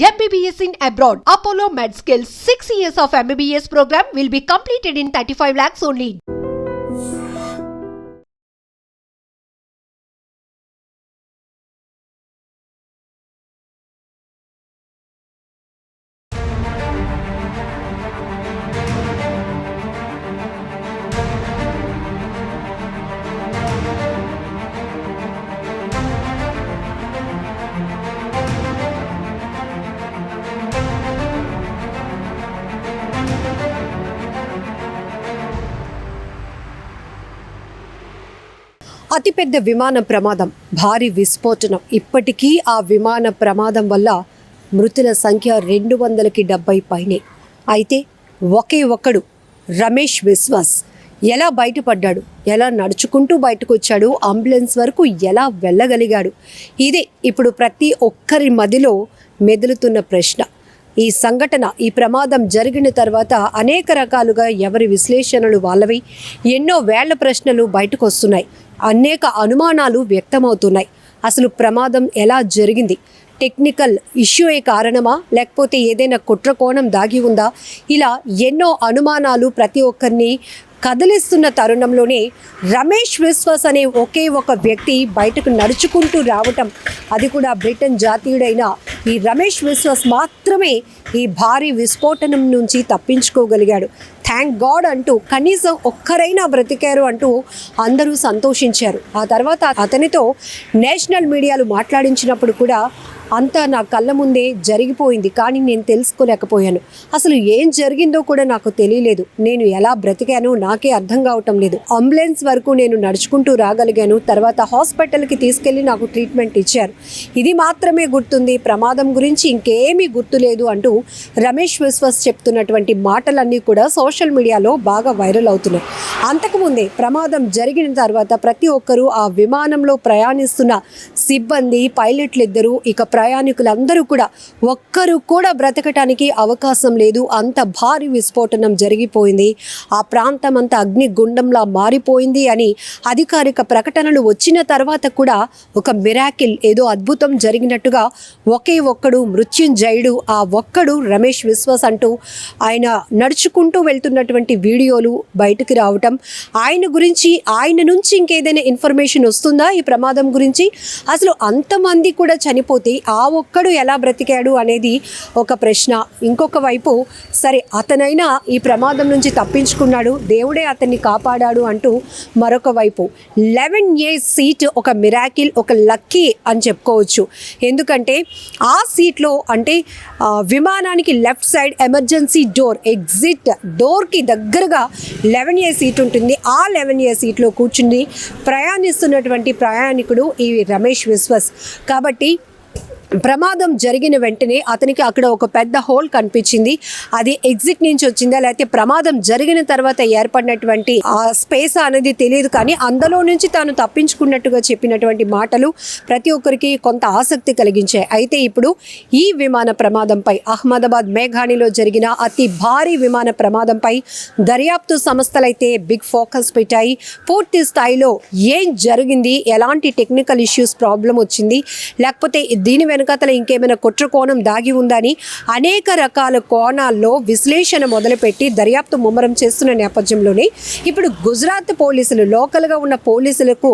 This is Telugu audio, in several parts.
MBBS in abroad. Apollo MedSkill 6 years of MBBS program will be completed in 35 lakhs only. అతిపెద్ద విమాన ప్రమాదం. భారీ విస్ఫోటనం. ఇప్పటికీ ఆ విమాన ప్రమాదం వల్ల మృతుల సంఖ్య రెండు వందలకి డెబ్బై పైనే. అయితే ఒకే ఒక్కడు రమేష్ విశ్వాస్ ఎలా బయటపడ్డాడు? ఎలా నడుచుకుంటూ బయటకు వచ్చాడు అంబులెన్స్ వరకు ఎలా వెళ్ళగలిగాడు? ఇదే ఇప్పుడు ప్రతి ఒక్కరి మదిలో మెదులుతున్న ప్రశ్న. ఈ సంఘటన ఈ ప్రమాదం జరిగిన తర్వాత అనేక రకాలుగా ఎవరి విశ్లేషణలు వాళ్ళవి. ఎన్నో వేళ్ళ ప్రశ్నలు బయటకు వస్తున్నాయి అనేక అనుమానాలు వ్యక్తమవుతున్నాయి. అసలు ప్రమాదం ఎలా జరిగింది? టెక్నికల్ ఇష్యూయే కారణమా? లేకపోతే ఏదైనా కుట్ర కోణం దాగి ఉందా? ఇలా ఎన్నో అనుమానాలు ప్రతి ఒక్కరిని కదిలిస్తున్న తరుణంలోనే రమేష్ విశ్వాస్ అనే ఒకే ఒక వ్యక్తి బయటకు నడుచుకుంటూ రావటం అది కూడా బ్రిటన్ జాతీయుడైన ఈ రమేష్ విశ్వాస్ మాత్రమే ఈ భారీ విస్ఫోటనం నుంచి తప్పించుకోగలిగాడు. థ్యాంక్ గాడ్ అంటూ కనీసం ఒక్కరైనా బ్రతికారు అంటూ అందరూ సంతోషించారు. ఆ తర్వాత అతనితో నేషనల్ మీడియాలు మాట్లాడించినప్పుడు కూడా అంతా నా కళ్ళ ముందే జరిగిపోయింది కానీ నేను తెలుసుకోలేకపోయాను. అసలు ఏం జరిగిందో కూడా నాకు తెలియలేదు. నేను ఎలా బ్రతికానో నాకే అర్థం కావటం లేదు. అంబులెన్స్ వరకు నేను నడుచుకుంటూ రాగలిగాను. తర్వాత హాస్పిటల్కి తీసుకెళ్ళి నాకు ట్రీట్మెంట్ ఇచ్చారు. ఇది మాత్రమే గుర్తుంది. ప్రమాదం గురించి ఇంకేమీ గుర్తులేదు అంటూ రమేష్ విశ్వాస్ చెప్తున్నటువంటి మాటలన్నీ కూడా సోషల్ మీడియాలో బాగా వైరల్ అవుతున్నాయి. అంతకుముందే ప్రమాదం జరిగిన తర్వాత ప్రతి ఒక్కరూ ఆ విమానంలో ప్రయాణిస్తున్న సిబ్బంది పైలట్లు ఇద్దరు ఇక ప్రయాణికులందరూ కూడా ఒక్కరు కూడా బ్రతకటానికి అవకాశం లేదు. అంత భారీ విస్ఫోటనం జరిగిపోయింది. ఆ ప్రాంతం అంతా అగ్నిగుండంలా మారిపోయింది అని అధికారిక ప్రకటనలు వచ్చిన తర్వాత కూడా ఒక మిరాకిల్ ఏదో అద్భుతం జరిగినట్టుగా ఒకే ఒక్కడు మృత్యుంజయుడు ఆ ఒక్కడు రమేష్ విశ్వాస్ అంటూ ఆయన నడుచుకుంటూ వెళ్తున్నటువంటి వీడియోలు బయటకు రావటం. ఆయన గురించి ఆయన నుంచి ఇంకేదైనా ఇన్ఫర్మేషన్ వస్తుందా ఈ ప్రమాదం గురించి? అసలు అంతమంది కూడా చనిపోతే ఆ ఒక్కడు ఎలా బ్రతికాడు అనేది ఒక ప్రశ్న. ఇంకొక వైపు సరే అతనైనా ఈ ప్రమాదం నుంచి తప్పించుకున్నాడు దేవుడే అతన్ని కాపాడాడు అంటూ మరొక వైపు. లెవెన్ ఏ సీట్ ఒక మిరాకిల్ ఒక లక్కీ అని చెప్పుకోవచ్చు. ఎందుకంటే ఆ సీట్లో అంటే విమానానికి left side emergency door exit డోర్కి దగ్గరగా లెవెన్ ఏ సీట్ ఉంటుంది. ఆ లెవెన్ ఏ సీట్లో కూర్చుని ప్రయాణిస్తున్నటువంటి ప్రయాణికుడు ఈ రమేష్ విశ్వాస్. కాబట్టి ప్రమాదం జరిగిన వెంటనే అతనికి అక్కడ ఒక పెద్ద హోల్ కనిపించింది. అది ఎగ్జిట్ నుంచి వచ్చిందా లేకపోతే ప్రమాదం జరిగిన తర్వాత ఏర్పడినటువంటి ఆ స్పేస్ అనేది తెలియదు. కానీ అందులో నుంచి తాను తప్పించుకున్నట్టుగా చెప్పినటువంటి మాటలు ప్రతి ఒక్కరికి కొంత ఆసక్తి కలిగించాయి. అయితే ఇప్పుడు ఈ విమాన ప్రమాదంపై అహ్మదాబాద్ మేఘాణిలో జరిగిన అతి భారీ విమాన ప్రమాదంపై దర్యాప్తు సంస్థలైతే బిగ్ ఫోకస్ పెట్టాయి. పూర్తి స్థాయిలో ఏం జరిగింది ఎలాంటి టెక్నికల్ ఇష్యూస్ ప్రాబ్లం వచ్చింది లేకపోతే దీని వెనకాతల ఇంకేమైనా కుట్ర కోణం దాగి ఉందని అనేక రకాల కోణాల్లో విశ్లేషణ మొదలుపెట్టి దర్యాప్తు ముమ్మరం చేస్తున్న నేపథ్యంలోనే ఇప్పుడు గుజరాత్ పోలీసులు లోకల్గా ఉన్న పోలీసులకు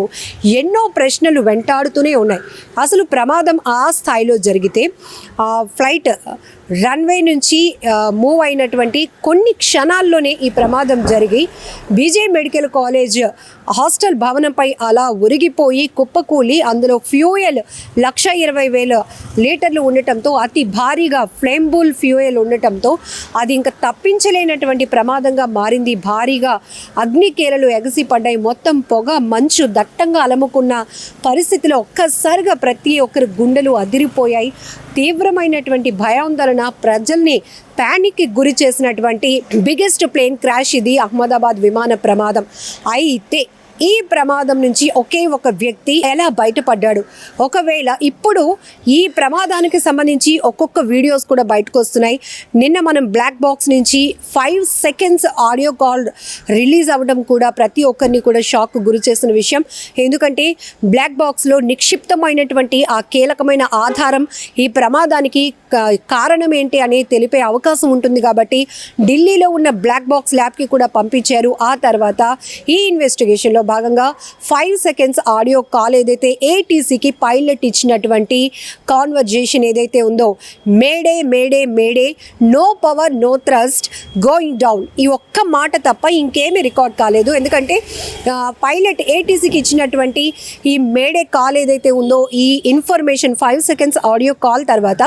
ఎన్నో ప్రశ్నలు వెంటాడుతూనే ఉన్నాయి. అసలు ప్రమాదం ఆ స్థాయిలో జరిగితే ఆ ఫ్లైట్ రన్వే నుంచి మూవ్ అయినటువంటి కొన్ని క్షణాల్లోనే ఈ ప్రమాదం జరిగి B J medical college hostel భవనంపై అలా ఉరిగిపోయి కుప్పకూలి అందులో ఫ్యూయల్ లక్ష ఇరవై వేల లీటర్లు ఉండటంతో అతి భారీగా ఫ్లేంబుల్ ఫ్యూయల్ ఉండటంతో అది ఇంకా తప్పించలేనటువంటి ప్రమాదంగా మారింది. భారీగా అగ్నికేరలు ఎగసి పడ్డాయి మొత్తం పొగ మంచు దట్టంగా అలముకున్న పరిస్థితిలో ఒక్కసారిగా ప్రతి ఒక్కరి గుండెలు అదిరిపోయాయి. తీవ్రమైనటువంటి భయాందోళన ప్రజల్ని ప్యానిక్కి గురి చేసినటువంటి బిగ్గెస్ట్ ప్లేన్ క్రాష్ ఇది అహ్మదాబాద్ విమాన ప్రమాదం. అయితే ఈ ప్రమాదం నుంచి ఒకే ఒక వ్యక్తి ఎలా బయటపడ్డాడు? ఒకవేళ ఇప్పుడు ఈ ప్రమాదానికి సంబంధించి ఒక్కొక్క వీడియోస్ కూడా బయటకు వస్తున్నాయి. నిన్న మనం బ్లాక్ బాక్స్ నుంచి five seconds audio call release అవ్వడం కూడా ప్రతి ఒక్కరిని కూడా షాక్ గురి చేసిన విషయం. ఎందుకంటే బ్లాక్ బాక్స్లో నిక్షిప్తమైనటువంటి ఆ కీలకమైన ఆధారం ఈ ప్రమాదానికి కారణం ఏంటి అనేది తెలిపే అవకాశం ఉంటుంది కాబట్టి ఢిల్లీలో ఉన్న బ్లాక్ బాక్స్ ల్యాబ్కి కూడా పంపించారు. ఆ తర్వాత ఈ ఇన్వెస్టిగేషన్లో భాగంగా ఫైవ్ సెకండ్స్ ఆడియో కాల్ ఏదైతే ఏటీసీకి పైలట్ ఇచ్చినటువంటి కాన్వర్జేషన్ ఏదైతే ఉందో mayday mayday mayday no power no thrust going down ఈ ఒక్క మాట తప్ప ఇంకేమీ రికార్డ్ కాలేదు. ఎందుకంటే పైలట్ ఏటీసీకి ఇచ్చినటువంటి ఈ మేడే కాల్ ఏదైతే ఉందో ఈ information five seconds audio call తర్వాత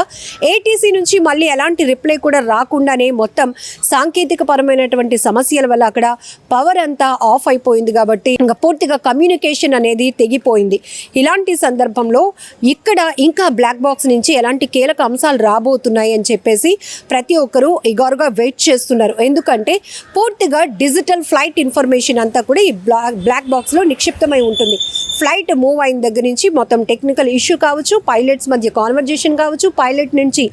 ఏటీసీ నుంచి మళ్ళీ ఎలాంటి రిప్లై కూడా రాకుండానే మొత్తం సాంకేతిక పరమైనటువంటి సమస్యల వల్ల అక్కడ పవర్ అంతా ఆఫ్ అయిపోయింది కాబట్టి ఇంకా పూర్తిగా కమ్యూనికేషన్ అనేది తెగిపోయింది. ఇలాంటి సందర్భంలో ఇక్కడ ఇంకా బ్లాక్ బాక్స్ నుంచి ఎలాంటి కీలక అంశాలు రాబోతున్నాయి అని చెప్పేసి ప్రతి ఒక్కరూ ఇగారుగా వెయిట్ చేస్తున్నారు. ఎందుకంటే పూర్తిగా డిజిటల్ ఫ్లైట్ ఇన్ఫర్మేషన్ అంతా కూడా ఈ బ్లాక్ బ్లాక్ బాక్స్లో నిక్షిప్తమై ఉంటుంది. ఫ్లైట్ మూవ్ అయిన దగ్గర నుంచి మొత్తం టెక్నికల్ ఇష్యూ కావచ్చు పైలట్స్ మధ్య కాన్వర్జేషన్ కావచ్చు పైలట్ నుంచి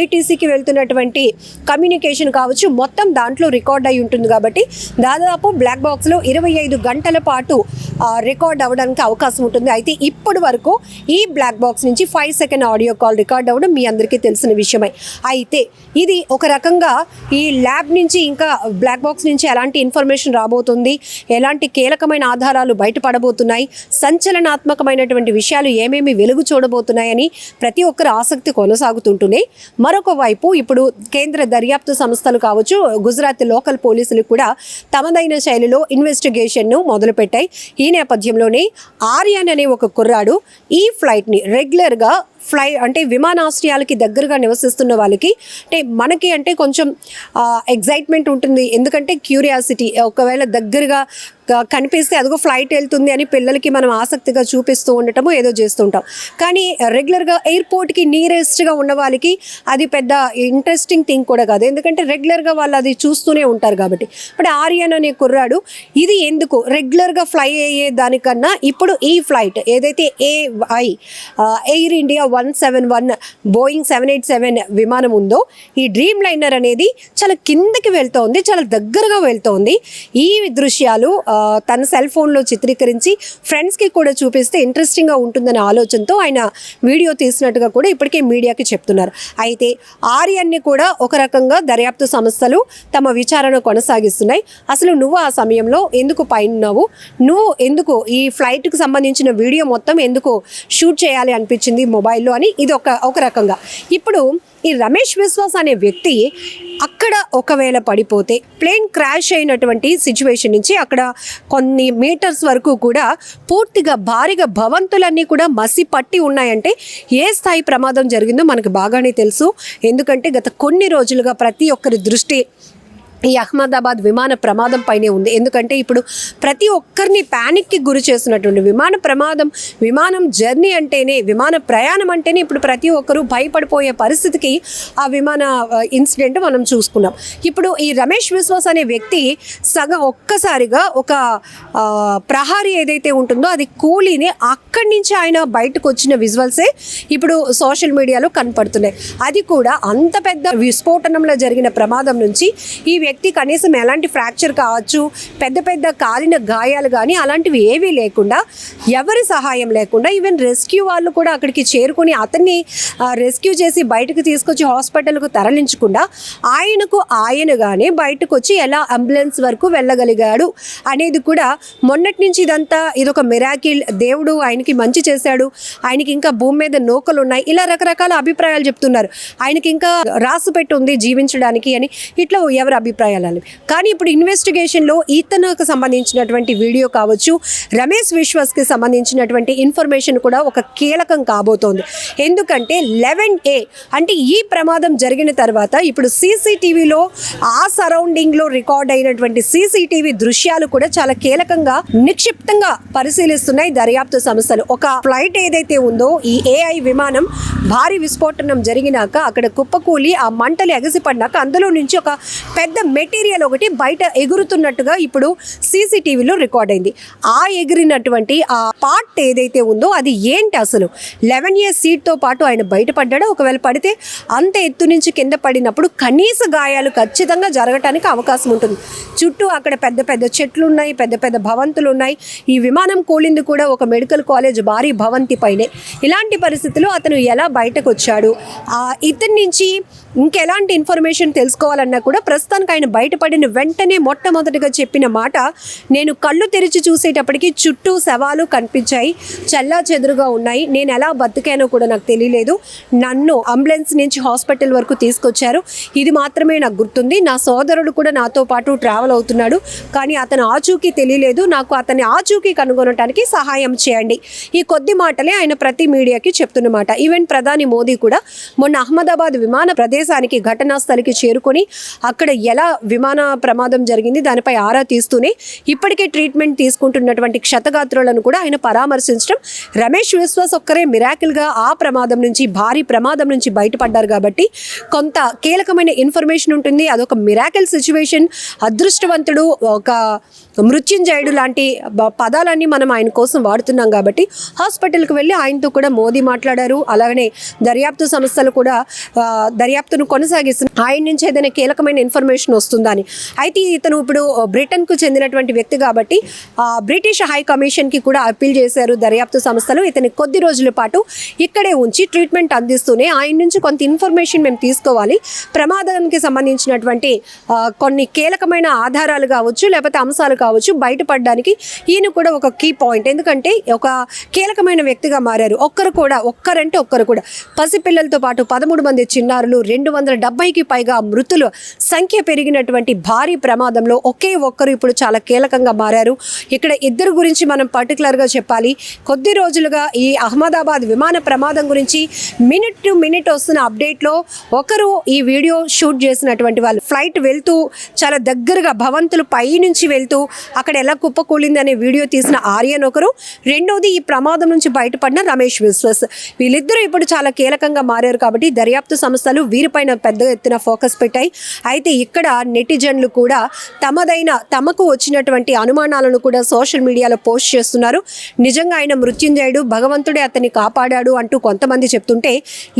ఏటీసీకి వెళ్తున్నటువంటి కమ్యూనికేషన్ కావచ్చు మొత్తం దాంట్లో రికార్డ్ అయి ఉంటుంది కాబట్టి దాదాపు బ్లాక్ బాక్స్లో ఇరవై ఐదు గంటల పాటు రికార్డ్ అవ్వడానికి అవకాశం ఉంటుంది. అయితే ఇప్పటి వరకు ఈ బ్లాక్ బాక్స్ నుంచి five second audio call record అవ్వడం మీ అందరికీ తెలిసిన విషయమే. అయితే ఇది ఒక రకంగా ఈ ల్యాబ్ నుంచి ఇంకా బ్లాక్ బాక్స్ నుంచి ఎలాంటి ఇన్ఫర్మేషన్ రాబోతుంది ఎలాంటి కీలకమైన ఆధారాలు బయటపడబోతున్నాయి సంచలనాత్మకమైనటువంటి విషయాలు ఏమేమి వెలుగు చూడబోతున్నాయని ప్రతి ఒక్కరు ఆసక్తి కొనసాగుతుంటూనే మరొక వైపు ఇప్పుడు కేంద్ర దర్యాప్తు సంస్థలు కావచ్చు గుజరాత్ లోకల్ పోలీసులు కూడా తమదైన శైలిలో ఇన్వెస్టిగేషన్ను మొదలుపెట్టాయి ఈ నేపథ్యంలోనే ఆర్యన్ అనే ఒక కుర్రాడు ఈ ఫ్లైట్ని రెగ్యులర్గా ఫ్లై అంటే విమానాశ్రయాలకి దగ్గరగా నివసిస్తున్న వాళ్ళకి అంటే మనకి అంటే కొంచెం ఎగ్జైట్మెంట్ ఉంటుంది. ఎందుకంటే క్యూరియాసిటీ ఒకవేళ దగ్గరగా కనిపిస్తే అదిగో ఫ్లైట్ వెళ్తుంది అని పిల్లలకి మనం ఆసక్తిగా చూపిస్తూ ఉండటము ఏదో చేస్తుంటాం. కానీ రెగ్యులర్గా ఎయిర్పోర్ట్కి నియరెస్ట్గా ఉన్న వాళ్ళకి అది పెద్ద ఇంట్రెస్టింగ్ థింగ్ కూడా కాదు. ఎందుకంటే రెగ్యులర్గా వాళ్ళు అది చూస్తూనే ఉంటారు కాబట్టి. ఇప్పుడు ఆర్యన్ అనే కుర్రాడు ఇది ఎందుకు రెగ్యులర్గా ఫ్లై అయ్యే దానికన్నా ఇప్పుడు ఈ ఫ్లైట్ ఏదైతే AI Air India one seven one Boeing seven eight seven విమానం ఉందో ఈ డ్రీమ్ లైనర్ అనేది చాలా కిందకి వెళ్తోంది చాలా దగ్గరగా వెళ్తోంది. ఈ దృశ్యాలు తన సెల్ ఫోన్లో చిత్రీకరించి ఫ్రెండ్స్కి కూడా చూపిస్తే ఇంట్రెస్టింగ్గా ఉంటుందనే ఆలోచనతో ఆయన వీడియో తీసినట్టుగా కూడా ఇప్పటికే మీడియాకి చెప్తున్నారు. అయితే ఆర్యన్ని కూడా ఒక రకంగా దర్యాప్తు సంస్థలు తమ విచారణ కొనసాగిస్తున్నాయి. అసలు నువ్వు ఆ సమయంలో ఎందుకు పైన ఉన్నావు నువ్వు ఎందుకు ఈ ఫ్లైట్కి సంబంధించిన వీడియో మొత్తం ఎందుకు షూట్ చేయాలి అనిపించింది? మొబైల్ మొబైల్లో అని ఇది ఒక ఒక రకంగా. ఇప్పుడు ఈ రమేష్ విశ్వాస్ అనే వ్యక్తి అక్కడ ఒకవేళ పడిపోతే ప్లేన్ క్రాష్ అయినటువంటి సిచ్యువేషన్ నుంచి అక్కడ కొన్ని మీటర్స్ వరకు కూడా పూర్తిగా భారీగా భవంతులన్నీ కూడా మసి పట్టి ఉన్నాయంటే ఏ స్థాయి ప్రమాదం జరిగిందో మనకు బాగానే తెలుసు. ఎందుకంటే గత కొన్ని రోజులుగా ప్రతి ఒక్కరి దృష్టి ఈ అహ్మదాబాద్ విమాన ప్రమాదం పైనే ఉంది. ఎందుకంటే ఇప్పుడు ప్రతి ఒక్కరిని ప్యానిక్కి గురి చేస్తున్నటువంటి విమాన ప్రమాదం విమానం జర్నీ అంటేనే విమాన ప్రయాణం అంటేనే ఇప్పుడు ప్రతి ఒక్కరూ భయపడిపోయే పరిస్థితికి ఆ విమాన ఇన్సిడెంట్ మనం చూసుకున్నాం. ఇప్పుడు ఈ రమేష్ విశ్వాస్ అనే వ్యక్తి సగం ఒక్కసారిగా ఒక ప్రహారీ ఏదైతే ఉంటుందో అది కూలీని అక్కడి నుంచి ఆయన బయటకు వచ్చిన విజువల్సే ఇప్పుడు సోషల్ మీడియాలో కనపడుతున్నాయి. అది కూడా అంత పెద్ద విస్ఫోటనంలో జరిగిన ప్రమాదం నుంచి ఈ వ్యక్తి కనీసం ఎలాంటి ఫ్రాక్చర్ కావచ్చు పెద్ద పెద్ద కాలిన గాయాలు కానీ అలాంటివి ఏవీ లేకుండా ఎవరి సహాయం లేకుండా ఈవెన్ రెస్క్యూ వాళ్ళు కూడా అక్కడికి చేరుకుని అతన్ని రెస్క్యూ చేసి బయటకు తీసుకొచ్చి హాస్పిటల్కు తరలించకుండా ఆయనకు ఆయనగానే బయటకు వచ్చి ఎలా అంబులెన్స్ వరకు వెళ్ళగలిగాడు అనేది కూడా మొన్నటి నుంచి ఇదంతా ఇదొక మిరాకిల్ దేవుడు ఆయనకి మంచి చేశాడు. ఆయనకి ఇంకా భూమి మీద నూకలు ఉన్నాయి ఇలా రకరకాల అభిప్రాయాలు చెప్తున్నారు. ఆయనకి ఇంకా రాసు పెట్టి ఉంది జీవించడానికి అని. ఇట్లా ఎవరి అభిప్రాయాలు. అనేవి కానీ ఇప్పుడు ఇన్వెస్టిగేషన్లో ఈతనకు సంబంధించినటువంటి వీడియో కావచ్చు రమేష్ విశ్వాస్కి సంబంధించినటువంటి ఇన్ఫర్మేషన్ కూడా ఒక కీలకం కాబోతోంది. ఎందుకంటే లెవెన్ ఏ అంటే ఈ ప్రమాదం జరిగిన తర్వాత ఇప్పుడు సీసీటీవీలో ఆ సరౌండింగ్లో రికార్డ్ అయినటువంటి సీసీటీవీ దృశ్యాలు కూడా చాలా కీలకంగా నిక్షిప్తంగా పరిశీలిస్తున్నాయి దర్యాప్తు సంస్థలు. ఒక ఫ్లైట్ ఏదైతే ఉందో ఈ ఏఐ విమానం భారీ విస్ఫోటనం జరిగినాక అక్కడ కుప్పకూలి ఆ మంటలు ఎగసిపడినాక అందులో నుంచి ఒక పెద్ద మెటీరియల్ ఒకటి బయట ఎగురుతున్నట్టుగా ఇప్పుడు సీసీటీవీలో రికార్డ్ అయింది. ఆ ఎగిరినటువంటి ఆ పార్ట్ ఏదైతే ఉందో అది ఏంటి అసలు? లెవెన్ ఇయర్స్ సీట్తో పాటు ఆయన బయటపడ్డాడు? ఒకవేళ పడితే అంత ఎత్తు నుంచి కింద పడినప్పుడు కనీస గాయాలు ఖచ్చితంగా జరగటానికి అవకాశం ఉంటుంది. చుట్టూ అక్కడ పెద్ద పెద్ద చెట్లు ఉన్నాయి పెద్ద పెద్ద భవంతులు ఉన్నాయి ఈ విమానం కూలింది కూడా ఒక మెడికల్ కాలేజ్ భారీ భవంతి పైనే. ఇలాంటి పరిస్థితుల్లో అతను ఎలా బయటకు వచ్చాడు ఆ ఇతని నుంచి ఇంకెలాంటి ఇన్ఫర్మేషన్ తెలుసుకోవాలన్నా కూడా ప్రస్తుతానికి ఆయన బయటపడిన వెంటనే మొట్టమొదటిగా చెప్పిన మాట నేను కళ్ళు తెరిచి చూసేటప్పటికి చుట్టూ శవాలు కనిపించాయి చల్లా చెదురుగా ఉన్నాయి. నేను ఎలా బతికానో కూడా నాకు తెలియలేదు. నన్ను అంబులెన్స్ నుంచి హాస్పిటల్ వరకు తీసుకొచ్చారు. ఇది మాత్రమే నాకు గుర్తుంది. నా సోదరుడు కూడా నాతో పాటు ట్రావెల్ అవుతున్నాడు. కానీ అతను ఆచూకీ తెలియలేదు. నాకు అతని ఆచూకీ కనుగొనటానికి సహాయం చేయండి. ఈ కొద్ది మాటలే ఆయన ప్రతి మీడియాకి చెప్తున్నమాట ఈవెన్ ప్రధాని మోదీ కూడా మొన్న అహ్మదాబాద్ విమాన ప్రదేశానికి ఘటనా స్థలికి చేరుకొని అక్కడ ఎలా విమాన ప్రమాదం జరిగింది దానిపై ఆరా తీస్తూనే ఇప్పటికే ట్రీట్మెంట్ తీసుకుంటున్నటువంటి క్షతగాత్రులను కూడా ఆయన పరామర్శించడం. రమేష్ విశ్వాస్ ఒక్కరే మిరాకిల్గా ఆ ప్రమాదం నుంచి భారీ ప్రమాదం నుంచి బయటపడ్డారు కాబట్టి కొంత కీలకమైన ఇన్ఫర్మేషన్ ఉంటుంది. అదొక మిరాకిల్ సిచ్యువేషన్. అదృష్టవంతుడు ఒక మృత్యుంజయుడు లాంటి పదాలన్నీ మనం ఆయన కోసం వాడుతున్నాం కాబట్టి హాస్పిటల్కి వెళ్ళి ఆయనతో కూడా మోదీ మాట్లాడారు. అలాగనే దర్యాప్తు సంస్థలు కూడా దర్యాప్తు దర్యాప్తును కొనసాగిస్తున్నారు ఆయన నుంచి ఏదైనా కీలకమైన ఇన్ఫర్మేషన్ వస్తుందని. అయితే ఇతను ఇప్పుడు బ్రిటన్కు చెందినటువంటి వ్యక్తి కాబట్టి బ్రిటిష్ హై కమిషన్కి కూడా అప్పీల్ చేశారు దర్యాప్తు సంస్థలు. ఇతని కొద్ది రోజుల పాటు ఇక్కడే ఉంచి ట్రీట్మెంట్ అందిస్తూనే ఆయన నుంచి కొంత ఇన్ఫర్మేషన్ మేము తీసుకోవాలి. ప్రమాదానికి సంబంధించినటువంటి కొన్ని కీలకమైన ఆధారాలు కావచ్చు లేకపోతే అంశాలు కావచ్చు బయటపడడానికి ఈయన కూడా ఒక కీ పాయింట్. ఎందుకంటే ఒక కీలకమైన వ్యక్తిగా మారారు. ఒక్కరు కూడా ఒక్కరంటే ఒక్కరు కూడా. పసిపిల్లలతో పాటు పదమూడు మంది చిన్నారులు రెండు వందల డెబ్బైకి పైగా మృతుల సంఖ్య పెరిగినటువంటి భారీ ప్రమాదంలో ఒకే ఒక్కరు ఇప్పుడు చాలా కీలకంగా మారారు. ఇక్కడ ఇద్దరు గురించి మనం పర్టికులర్గా చెప్పాలి. కొద్ది రోజులుగా ఈ అహ్మదాబాద్ విమాన ప్రమాదం గురించి మినిట్ టు మినిట్ వస్తున్న అప్డేట్లో ఒకరు ఈ వీడియో షూట్ చేసినటువంటి వాళ్ళు ఫ్లైట్ వెళ్తూ చాలా దగ్గరగా భవంతులు పై నుంచి వెళ్తూ అక్కడ ఎలా కుప్పకూలింది అనే వీడియో తీసిన ఆర్యన్ ఒకరు రెండోది ఈ ప్రమాదం నుంచి బయటపడిన రమేష్ విశ్వస్. వీళ్ళిద్దరూ ఇప్పుడు చాలా కీలకంగా మారారు కాబట్టి దర్యాప్తు సంస్థలు పైన పెద్ద ఎత్తున ఫోకస్ పెట్టాయి. అయితే ఇక్కడ నెటిజన్లు కూడా తమదైన తమకు వచ్చినటువంటి అనుమానాలను కూడా సోషల్ మీడియాలో పోస్ట్ చేస్తున్నారు. నిజంగా ఆయన మృత్యుంజయుడు భగవంతుడే అతన్ని కాపాడాడు అంటూ కొంతమంది చెప్తుంటే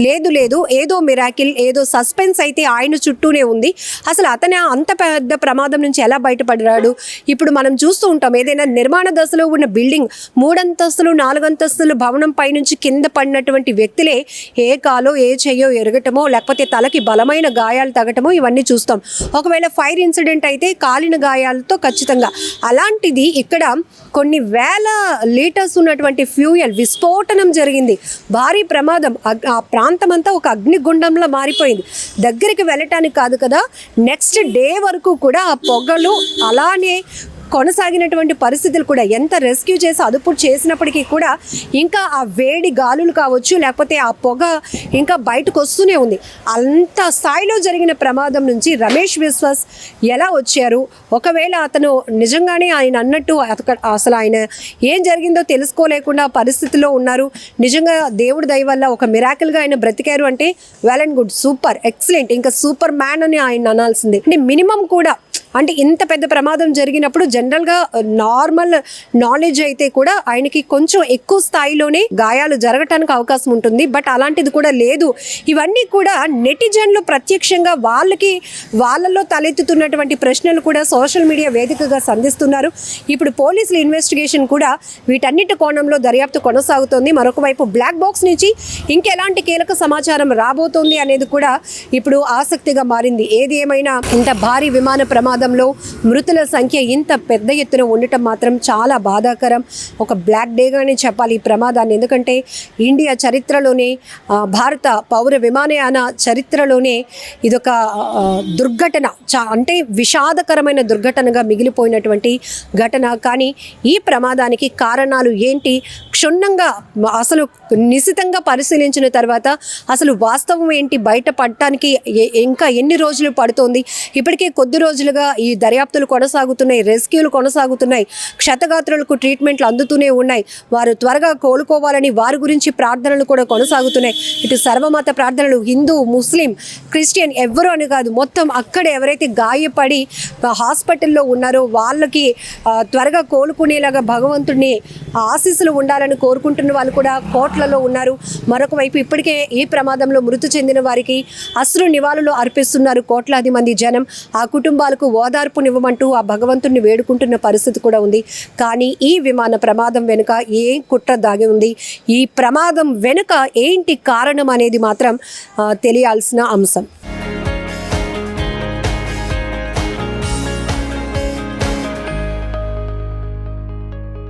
లేదు లేదు ఏదో మిరాకిల్ ఏదో సస్పెన్స్ అయితే ఆయన చుట్టూనే ఉంది. అసలు అతని అంత పెద్ద ప్రమాదం నుంచి ఎలా బయటపడ్డాడు? ఇప్పుడు మనం చూస్తూ ఉంటాం ఏదైనా నిర్మాణ దశలో ఉన్న బిల్డింగ్ మూడంతస్తులు నాలుగంతస్తులు భవనం పైనుంచి కింద పడినటువంటి వ్యక్తులే ఏ కాలో ఏ చెయ్యో ఎరగటమో లేకపోతే తలకి బలమైన గాయాలు తగటమో ఇవన్నీ చూస్తాం. ఒకవేళ ఫైర్ ఇన్సిడెంట్ అయితే కాలిన గాయాలతో ఖచ్చితంగా. అలాంటిది ఇక్కడ కొన్ని వేల లీటర్స్ ఉన్నటువంటి ఫ్యూయల్ విస్ఫోటనం జరిగింది. భారీ ప్రమాదం. ఆ ప్రాంతం అంతా ఒక అగ్నిగుండంలో మారిపోయింది. దగ్గరికి వెళ్ళటానికి కాదు కదా నెక్స్ట్ డే వరకు కూడా ఆ పొగలు అలానే కొనసాగినటువంటి పరిస్థితులు కూడా ఎంత రెస్క్యూ చేసి అదుపు చేసినప్పటికీ కూడా ఇంకా ఆ వేడి గాలులు కావచ్చు లేకపోతే ఆ పొగ ఇంకా బయటకు వస్తూనే ఉంది. అంత స్థాయిలో జరిగిన ప్రమాదం నుంచి రమేష్ విశ్వాస్ ఎలా వచ్చారు? ఒకవేళ అతను నిజంగానే ఆయన అన్నట్టు అసలు ఆయన ఏం జరిగిందో తెలుసుకోలేకుండా పరిస్థితిలో ఉన్నారు. నిజంగా దేవుడి దయ వల్ల ఒక మిరాకిల్గా ఆయన బ్రతికారు అంటే well and good super excellent ఇంకా సూపర్ మ్యాన్ అని ఆయన అనాల్సిందే. అంటే మినిమం కూడా అంటే ఇంత పెద్ద ప్రమాదం జరిగినప్పుడు జనరల్గా నార్మల్ నాలెడ్జ్ అయితే కూడా ఆయనకి కొంచెం ఎక్కువ స్థాయిలోనే గాయాలు జరగటానికి అవకాశం ఉంటుంది. బట్ అలాంటిది కూడా లేదు. ఇవన్నీ కూడా నెటిజన్లు ప్రత్యక్షంగా వాళ్ళకి వాళ్ళలో తలెత్తుతున్నటువంటి ప్రశ్నలు కూడా సోషల్ మీడియా వేదికగా సంధిస్తున్నారు. ఇప్పుడు పోలీసుల ఇన్వెస్టిగేషన్ కూడా వీటన్నిటి కోణంలో దర్యాప్తు కొనసాగుతోంది. మరొక వైపు బ్లాక్ బాక్స్ నుంచి ఇంకెలాంటి కీలక సమాచారం రాబోతోంది అనేది కూడా ఇప్పుడు ఆసక్తిగా మారింది. ఏది ఏమైనా ఇంత భారీ విమాన ప్రమాదంలో మృతుల సంఖ్య ఇంత పెద్ద ఎత్తున ఉండటం మాత్రం చాలా బాధాకరం. ఒక బ్లాక్ డేగానే చెప్పాలి ఈ ప్రమాదాన్ని. ఎందుకంటే ఇండియా చరిత్రలోనే భారత పౌర విమానయాన చరిత్రలోనే ఇదొక దుర్ఘటన. చా అంటే విషాదకరమైన దుర్ఘటనగా మిగిలిపోయినటువంటి ఘటన. కానీ ఈ ప్రమాదానికి కారణాలు ఏంటి? క్షుణ్ణంగా అసలు నిశితంగా పరిశీలించిన తర్వాత అసలు వాస్తవం ఏంటి? బయట పడటానికి ఇంకా ఎన్ని రోజులు పడుతోంది? ఇప్పటికే కొద్ది రోజులుగా ఈ దర్యాప్తులు కొనసాగుతున్నాయి రెస్క్యూలు కొనసాగుతున్నాయి క్షతగాత్రులకు ట్రీట్మెంట్లు అందుతూనే ఉన్నాయి. వారు త్వరగా కోలుకోవాలని వారి గురించి ప్రార్థనలు కూడా కొనసాగుతున్నాయి. ఇటు సర్వమత ప్రార్థనలు హిందూ ముస్లిం క్రిస్టియన్ ఎవ్వరు అని కాదు మొత్తం అక్కడ ఎవరైతే గాయపడి హాస్పిటల్లో ఉన్నారో వాళ్ళకి త్వరగా కోలుకునేలాగా భగవంతుడిని ఆశీస్సులు ఉండాలని కోరుకుంటున్న వాళ్ళు కూడా కోట్లలో ఉన్నారు. మరొక వైపు ఇప్పటికే ఈ ప్రమాదంలో మృతి చెందిన వారికి అశ్రు నివాళులు అర్పిస్తున్నారు కోట్లాది మంది జనం. ఆ కుటుంబాలకు ఓదార్పునివ్వమంటూ ఆ భగవంతుడిని వేడుకుంటున్న పరిస్థితి కూడా ఉంది. కానీ ఈ విమాన ప్రమాదం వెనుక ఏం కుట్ర దాగి ఉంది? ఈ ప్రమాదం వెనుక ఏంటి కారణం అనేది మాత్రం తెలియాల్సిన అంశం.